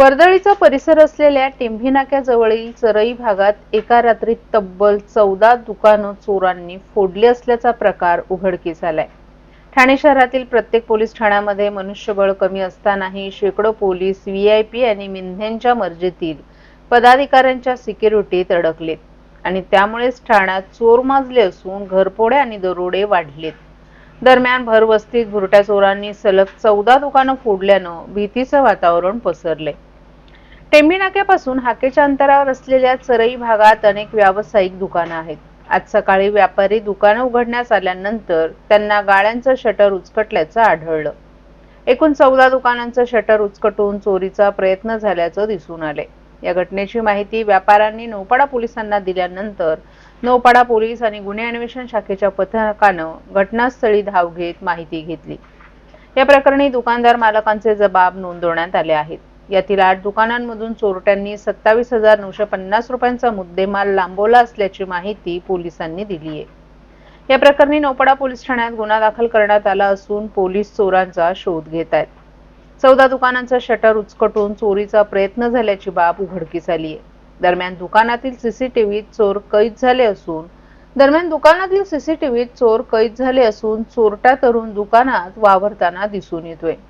वर्दळीचा परिसर असलेल्या टेंभी नाक्याजवळील चरई भागात एका रात्रीत तब्बल चौदा दुकानं चोरांनी फोडली असल्याचा प्रकार उघडकीस आलाय. ठाणे शहरातील प्रत्येक पोलीस ठाण्यामध्ये मनुष्यबळ कमी असतानाही शेकडो पोलीस व्हीआयपी आणि मिंध्यांच्या मर्जीतील पदाधिकाऱ्यांच्या सिक्युरिटीत अडकलेत आणि त्यामुळेच ठाण्यात चोर माजले असून घरपोडे आणि दरोडे वाढलेत. दरम्यान भरवस्तीत भुरट्या चोरांनी सलग चौदा दुकानं फोडल्यानं भीतीचं वातावरण पसरले टेंभी नाक्यापासून हाकेच्या अंतरावर असलेल्या चरई भागात अनेक व्यावसायिक दुकानं आहेत. आज सकाळी व्यापारी दुकानं उघडण्यास आल्यानंतर त्यांना गाळ्यांचं शटर उचकटल्याचं आढळलं. एकूण चौदा दुकानांचं शटर उचकटून चोरीचा प्रयत्न झाल्याचं दिसून आले या घटनेची माहिती व्यापाऱ्यांनी नौपाडा पोलिसांना दिल्यानंतर नौपाडा पोलीस आणि गुन्हे अन्वेषण शाखेच्या पथकानं घटनास्थळी धाव घेत माहिती घेतली. या प्रकरणी दुकानदार मालकांचे जबाब नोंदवण्यात आले आहेत. यातील आठ दुकानांमधून चोरट्यांनी सत्तावीस हजार नऊशे पन्नास रुपयांचा मुद्देमाल लांबवला असल्याची माहिती पोलिसांनी दिली आहे. या प्रकरणी नौपाडा पोलीस ठाण्यात गुन्हा दाखल करण्यात आला असून पोलीस चोरांचा शोध घेत आहेत. चौदा दुकानांचं शटर उचकटून चोरीचा प्रयत्न झाल्याची बाब उघडकीस आली आहे. दरम्यान दुकानातील सीसीटीव्हीत चोर कैद झाले असून दरम्यान दुकानातील सीसीटीव्हीत चोर कैद झाले असून चोरटा तरुण दुकानात वावरताना दिसून येतोय.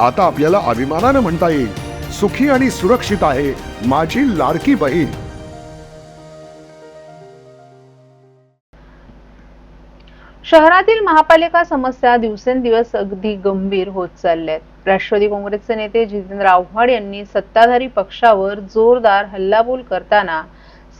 आता आपल्याला अभिमानानं म्हणता येईल. सुखी आणि सुरक्षित आहे माझी लाडकी बहीण. शहरातील महापालिका समस्या दिवसेंदिवस अगदी गंभीर होत चालल्यात. राष्ट्रवादी काँग्रेसचे नेते जितेंद्र आव्हाड यांनी सत्ताधारी पक्षावर जोरदार हल्लाबोल करताना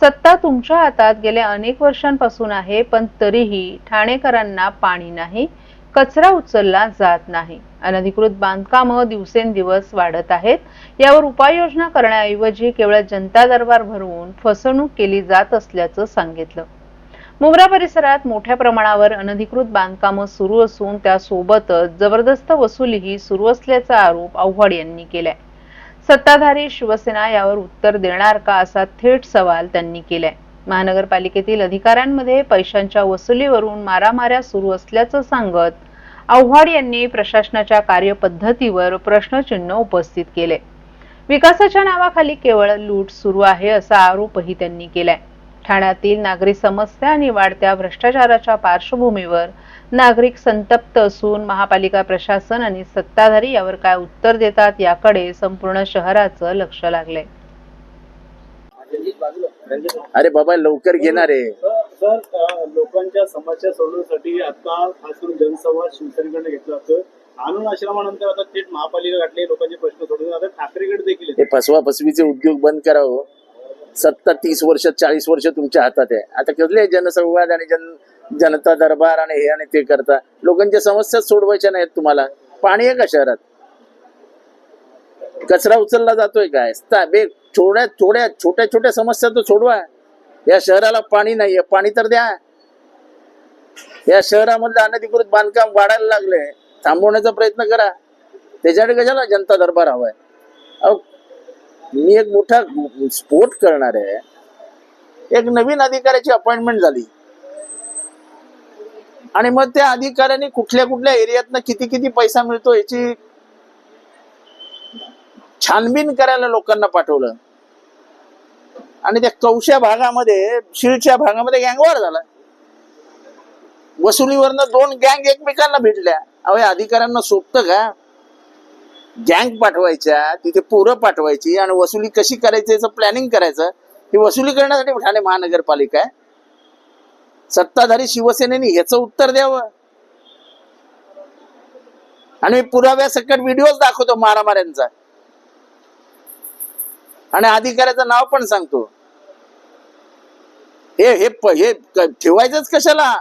सत्ता तुमच्या हातात गेल्या अनेक वर्षांपासून आहे पण तरीही ठाणेकरांना पाणी नाही कचरा उचलला जात नाही. अनधिकृत बांधकामं दिवसेंदिवस वाढत आहेत. यावर उपाययोजना करण्याऐवजी केवळ जनता दरबार भरवून फसवणूक केली जात असल्याचं सांगितलं. मुंब्रा परिसरात मोठ्या प्रमाणावर अनधिकृत बांधकामं सुरू असून त्यासोबतच जबरदस्त वसुलीही सुरू असल्याचा आरोप आव्हाड यांनी केलाय. सत्ताधारी शिवसेना यावर उत्तर देणार का असा थेट सवाल त्यांनी केलाय. महानगरपालिकेतील अधिकाऱ्यांमध्ये पैशांच्या वसुलीवरून मारामाऱ्या सुरू असल्याचं सांगत आव्हाड यांनी प्रशासनाच्या कार्यपद्धतीवर प्रश्नचिन्ह उपस्थित केले. विकासाच्या नावाखाली केवळ लूट सुरू आहे असा आरोपही त्यांनी केलाय. ठाण्यातील नागरिक समस्या आणि वाढत्या भ्रष्टाचाराच्या पार्श्वभूमीवर नागरिक संतप्त असून महापालिका प्रशासन आणि सत्ताधारी यावर काय उत्तर देतात याकडे संपूर्ण शहराचं लक्ष लागलंय. अरे बाबा लवकर घेणार आहे. सर लोकांच्या समस्या सोडवण्यासाठी आता खास करून जनसंवाद शिवसेनेकडे घेतला जातोय. आणून आश्रमानंतर आता थेट महापालिका गाठले लोकांचे प्रश्न सोडवून आता ठाकरेकडे देखील हे. फसवा फसवीचे उद्योग बंद करावं. सत्ता तीस वर्ष चाळीस वर्ष तुमच्या हातात आहे. आता कसले जनसंवाद आणि जन जनता दरबार आणि हे आणि ते करता? लोकांच्या समस्या सोडवायच्या नाहीत तुम्हाला. पाणी आहे का शहरात? कचरा उचलला जातोय काय? स्था- बे थोड्या थोड्या छोट्या छोट्या समस्या तर सोडवा. या शहराला पाणी नाहीये. पाणी तर द्या. या शहरामधलं अनधिकृत बांधकाम वाढायला लागले. थांबवण्याचा प्रयत्न करा. त्याच्याकडे कशाला जनता दरबार हवाय? अहो मी एक मोठा स्फोट करणार आहे. एक नवीन अधिकाऱ्याची अपॉइंटमेंट झाली. आणि मग त्या अधिकाऱ्याने कुठल्या कुठल्या एरियातनं किती किती पैसा मिळतो याची छानबीन करायला लोकांना पाठवलं. आणि त्या कौशा भागामध्ये शिळच्या भागामध्ये गँगवार झाला. वसुलीवरनं दोन गँग एकमेकांना भेटल्या. अहो अधिकाऱ्यांना सोपतं का? गँग पाठवायच्या तिथे पोरं पाठवायची आणि वसुली कशी करायची याचं प्लॅनिंग करायचं? ही वसुली करण्यासाठी ठाणे महानगरपालिका आहे. सत्ताधारी शिवसेनेने ह्याचं उत्तर द्यावं. आणि पुराव्या सकट व्हिडिओज दाखवतो मारामाऱ्यांचा. आणि अधिकाऱ्याचं नाव पण सांगतो. हे हे हे ठेवायचंच कशाला?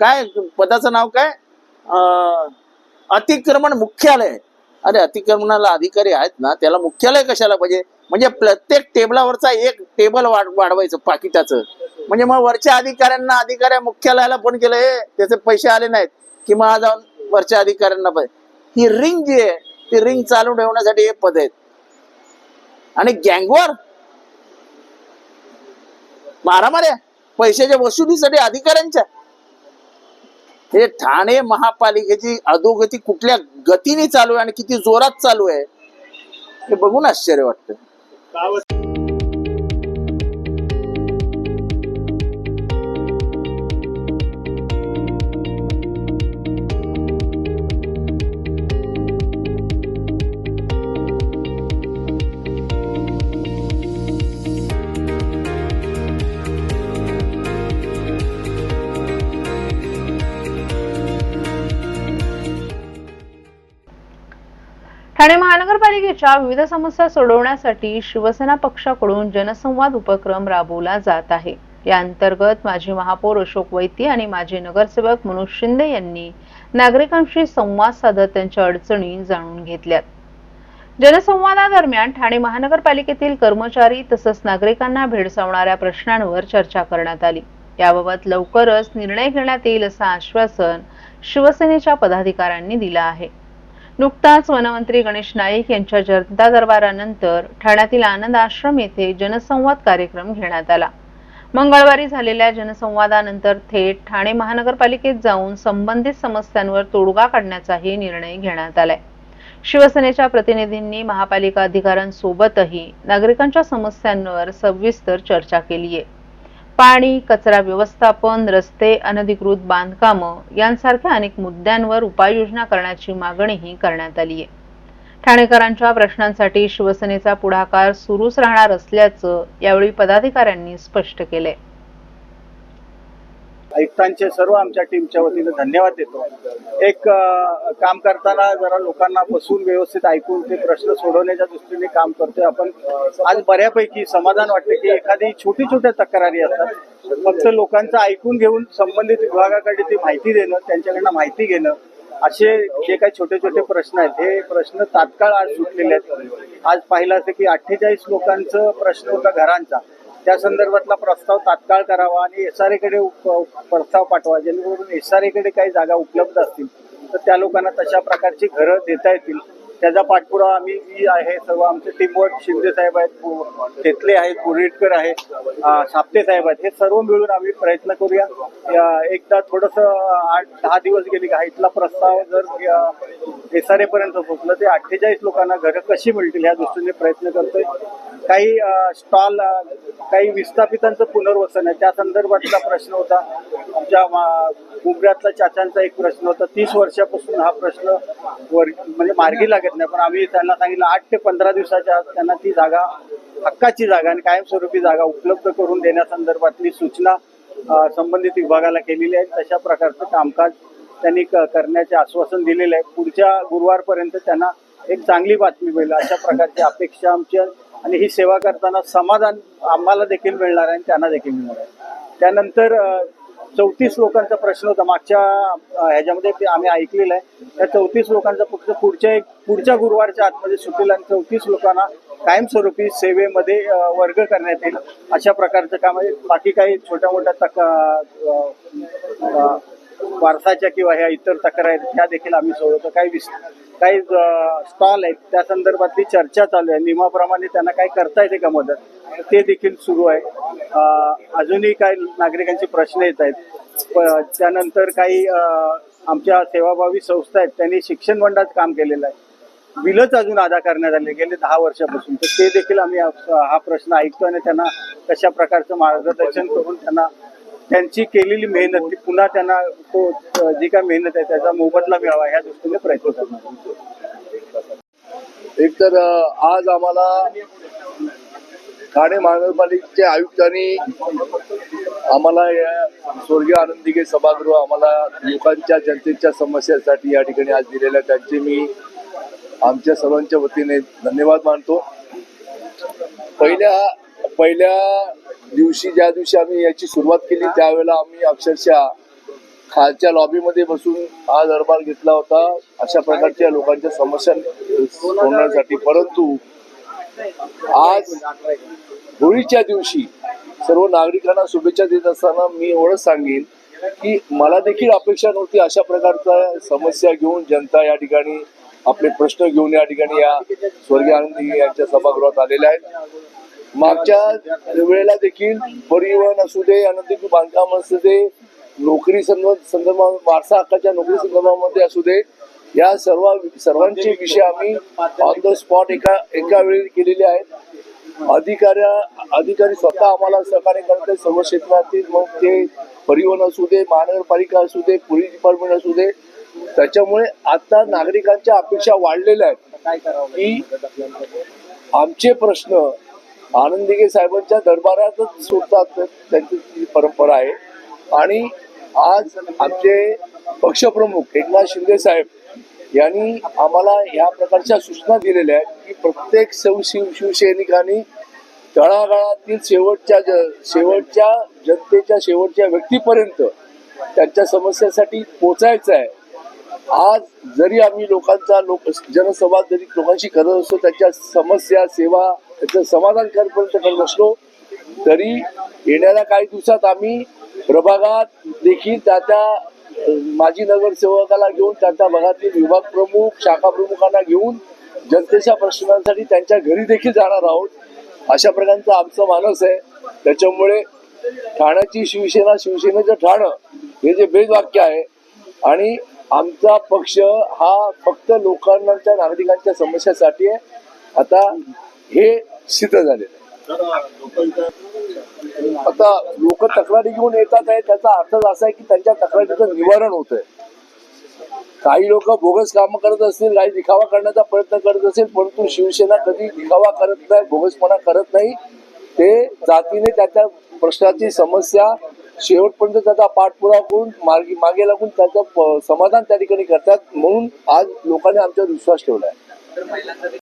काय पदाचं नाव काय? अं, अतिक्रमण मुख्यालय. अरे अतिक्रमणाला अधिकारी आहेत ना त्याला मुख्यालय कशाला पाहिजे? म्हणजे प्रत्येक टेबलावरचा एक टेबल वाढ वाढवायचं पाकिटाचं. म्हणजे मग वरच्या अधिकाऱ्यांना अधिकाऱ्या मुख्यालयाला फोन केलं हे त्याचे पैसे आले नाहीत. की मग जाऊन वरच्या अधिकाऱ्यांना पाहिजे ही रिंग जी आहे ती रिंग चालू ठेवण्यासाठी हे पद आहेत. आणि गँगवर? मारामाऱ्या? पैशाच्या वसुलीसाठी अधिकाऱ्यांच्या? हे ठाणे महापालिकेची अधोगती कुठल्या गतीने चालू आहे आणि किती जोरात चालू आहे हे बघून आश्चर्य वाटतं. ठाणे महानगरपालिकेच्या विविध समस्या सोडवण्यासाठी शिवसेना पक्षाकडून जनसंवाद उपक्रम राबवला जात आहे. या अंतर्गत माजी महापौर अशोक वैती आणि माजी नगरसेवक मनोज शिंदे यांनी नागरिकांशी संवाद साधत त्यांच्या अडचणी जाणून घेतल्यात जनसंवादादरम्यान ठाणे महानगरपालिकेतील कर्मचारी तसंच नागरिकांना भेडसावणाऱ्या प्रश्नांवर चर्चा करण्यात आली. याबाबत लवकरच निर्णय घेण्यात येईल असं आश्वासन शिवसेनेच्या पदाधिकाऱ्यांनी दिलं आहे. नुकताच वनमंत्री गणेश नाईक यांच्या जनता दरबारानंतर ठाण्यातील आनंद आश्रम येथे जनसंवाद कार्यक्रम घेण्यात आला. मंगळवारी झालेल्या जनसंवादानंतर थेट ठाणे महानगरपालिकेत जाऊन संबंधित समस्यांवर तोडगा काढण्याचाही निर्णय घेण्यात आलाय. शिवसेनेच्या प्रतिनिधींनी महापालिका अधिकाऱ्यांसोबतही नागरिकांच्या समस्यांवर सविस्तर चर्चा केली आहे पाणी कचरा व्यवस्थापन रस्ते अनधिकृत बांधकामं यांसारख्या अनेक मुद्द्यांवर उपाययोजना करण्याची मागणीही करण्यात आली आहे. ठाणेकरांच्या प्रश्नांसाठी शिवसेनेचा पुढाकार सुरूच राहणार असल्याचं यावेळी पदाधिकाऱ्यांनी स्पष्ट केलंय. आयुक्तांचे सर्व आमच्या टीमच्या वतीनं धन्यवाद देतो. एक काम करताना जरा लोकांना बसून व्यवस्थित ऐकून ते प्रश्न सोडवण्याच्या दृष्टीने काम करतोय आपण. आज बऱ्यापैकी समाधान वाटते की एखादी छोटी छोट्या तक्रारी असतात. फक्त लोकांचं ऐकून घेऊन संबंधित विभागाकडे ती माहिती देणं त्यांच्याकडनं माहिती घेणं असे जे काही छोटे छोटे प्रश्न आहेत हे प्रश्न तात्काळ आज सुटलेले आहेत. आज पाहिलं असं की अठ्ठेचाळीस लोकांचं प्रश्न होता घरांचा. त्या संदर्भातला प्रस्ताव तात्काळ करावा आणि एस आर प्रस्ताव पाठवा. जेणेकरून एस आर काही जागा उपलब्ध असतील तर त्या लोकांना तशा प्रकारची घरं देता येतील. त्याचा पाठपुरावा आम्ही जी आहे सर्व आमचे टीमवर्क शिंदे साहेब आहेत पु- तेथले आहेत कुरेटकर आहे साप्ते साहेब आहेत हे सर्व मिळून आम्ही प्रयत्न करूया. एकदा थोडस आठ दहा दिवस गेली का इथला प्रस्ताव जर एस आर पर्यंत पोहोचलं ते अठ्ठेचाळीस लोकांना घरं कशी मिळतील या दृष्टीने प्रयत्न करतोय. काही स्टॉल काही विस्थापितांचं पुनर्वसन आहे त्या संदर्भातला प्रश्न होता. आमच्या मा- चाचांचा एक प्रश्न होता. तीस वर्षापासून हा प्रश्न वर म्हणजे मार्गी लागत नाही पण आम्ही त्यांना सांगितलं आठ ते पंधरा दिवसाच्या आत त्यांना ती जागा हक्काची जागा आणि कायमस्वरूपी जागा उपलब्ध करून देण्यासंदर्भातली सूचना संबंधित विभागाला केलेली आहे. तशा प्रकारचं कामकाज त्यांनी क- करण्याचे आश्वासन दिलेलं आहे. पुढच्या गुरुवारपर्यंत त्यांना एक चांगली बातमी मिळेल अशा प्रकारची अपेक्षा आमची आणि ही सेवा करताना समाधान आम्हाला देखील मिळणार आहे आणि त्यांना देखील मिळणार आहे. त्यानंतर चौतीस लोकांचा प्रश्न होता. मागच्या ह्याच्यामध्ये ते आम्ही ऐकलेलं आहे. त्या चौतीस लोकांचा फक्त पुढच्या एक पुढच्या गुरुवारच्या आतमध्ये सुटेल आणि चौतीस लोकांना कायमस्वरूपी सेवेमध्ये वर्ग करण्यात येईल अशा प्रकारचं काम आहे. बाकी काही छोट्या मोठ्या तक वारसाच्या किंवा ह्या इतर तक्रारी आहेत त्या देखील आम्ही सोडवतो. काही विस काही स्टॉल आहेत त्या संदर्भातली चर्चा चालू आहे. नियमाप्रमाणे त्यांना काय करता येते का मदत? ते देखील सुरू आहे. अजूनही काही नागरिकांचे प्रश्न येत आहेत. प- त्यानंतर काही आमच्या सेवाभावी संस्था आहेत त्यांनी शिक्षण मंडळात काम केलेलं आहे. बिलच अजून अदा करण्यात आले गेले दहा वर्षापासून. तर ते देखील आम्ही हा प्रश्न ऐकतो आणि त्यांना कशा प्रकारचं मार्गदर्शन करून त्यांना त्यांची केलेली मेहनत ती पुन्हा त्यांना तो जी काय मेहनत आहे त्याचा मोबदला मिळावा ह्या दृष्टीने प्रयत्न करणार एक तर आज आम्हाला ठाणे महानगरपालिकेच्या आयुक्तांनी आम्हाला या स्वर्गीय आनंदिके सभागृह आम्हाला लोकांच्या जनतेच्या समस्यासाठी या ठिकाणी आज दिलेल्या त्यांचे मी आमच्या सर्वांच्या वतीने धन्यवाद मानतो. पहिल्या पहिल्या दिवशी ज्या दिवशी आम्ही याची सुरुवात केली त्यावेळेला आम्ही अक्षरशः खालच्या लॉबीमध्ये बसून हा दरबार घेतला होता. अशा प्रकारच्या लोकांच्या समस्या सोडण्यासाठी परंतु आज होळीच्या दिवशी सर्व नागरिकांना शुभेच्छा देत असताना मी एवढंच सांगेन की मला देखील अपेक्षा नव्हती अशा प्रकारच्या समस्या घेऊन जनता या ठिकाणी आपले प्रश्न घेऊन या ठिकाणी या स्वर्गीय आनंदी यांच्या सभागृहात आलेल्या आहेत. मागच्या वेळेला देखील परिवहन असू दे अनधिकृत बांधकाम असू दे नोकरी संदर्भ संदर्भात वारसा हक्काच्या नोकरी संदर्भामध्ये असू दे या सर्व सर्वांचे विषय आम्ही ऑन द स्पॉट एका एका वेळी केलेले आहेत. अधिकाऱ्या अधिकारी स्वतः आम्हाला सहकार्य करत सर्व क्षेत्रातील मग ते परिवहन असू दे महानगरपालिका असू दे पोलीस डिपार्टमेंट असू दे. त्याच्यामुळे आता नागरिकांच्या अपेक्षा वाढलेल्या आहेत. की आमचे प्रश्न आनंदिगे साहेबांच्या दरबारातच सुटतात त्यांची ती परंपरा आहे. आणि आज आमचे पक्षप्रमुख एकनाथ शिंदे साहेब यांनी आम्हाला या प्रकारच्या सूचना दिलेल्या आहेत की प्रत्येक शिव शिव शिवसैनिकांनी तळागाळातील शेवटच्या ज- शेवटच्या जनतेच्या शेवटच्या व्यक्तीपर्यंत त्यांच्या समस्यासाठी पोचायचं आहे. आज जरी आम्ही लोकांचा लोक जनसंवाद जरी लोकांशी करत असतो त्यांच्या समस्या सेवा त्याचं समाधान करपर्यंत करत असलो तरी येणाऱ्या काही दिवसात आम्ही प्रभागात देखील त्या त्या माजी नगरसेवकाला घेऊन त्यांच्या भागातील विभाग प्रमुख शाखा प्रमुखांना घेऊन जनतेच्या प्रश्नांसाठी त्यांच्या घरी देखील जाणार आहोत. अशा प्रकारचा आमचं मानस आहे. त्याच्यामुळे ठाण्याची शिवसेना शिवसेनेचं ठाणं हे जे बेदवाक्य आहे आणि आमचा पक्ष हा फक्त लोकांच्या नागरिकांच्या समस्यासाठी आहे. आता हे सिद्ध झालेलं आहे आता लोक तक्रारी घेऊन येतात आहे त्याचा अर्थ असा आहे की त्यांच्या तक्रारीचं निवारण होत आहे काही लोक बोगस कामं करत असतील काही दिखावा करण्याचा प्रयत्न करत असेल परंतु शिवसेना कधी दिखावा करत नाही बोगसपणा करत नाही. ते जातीने त्याच्या प्रश्नाची समस्या शेवटपर्यंत त्याचा पाठपुरावा करून मार्गी मागे लागून त्याचं समाधान त्या ठिकाणी करतात म्हणून आज लोकांनी आमच्यावर विश्वास ठेवला आहे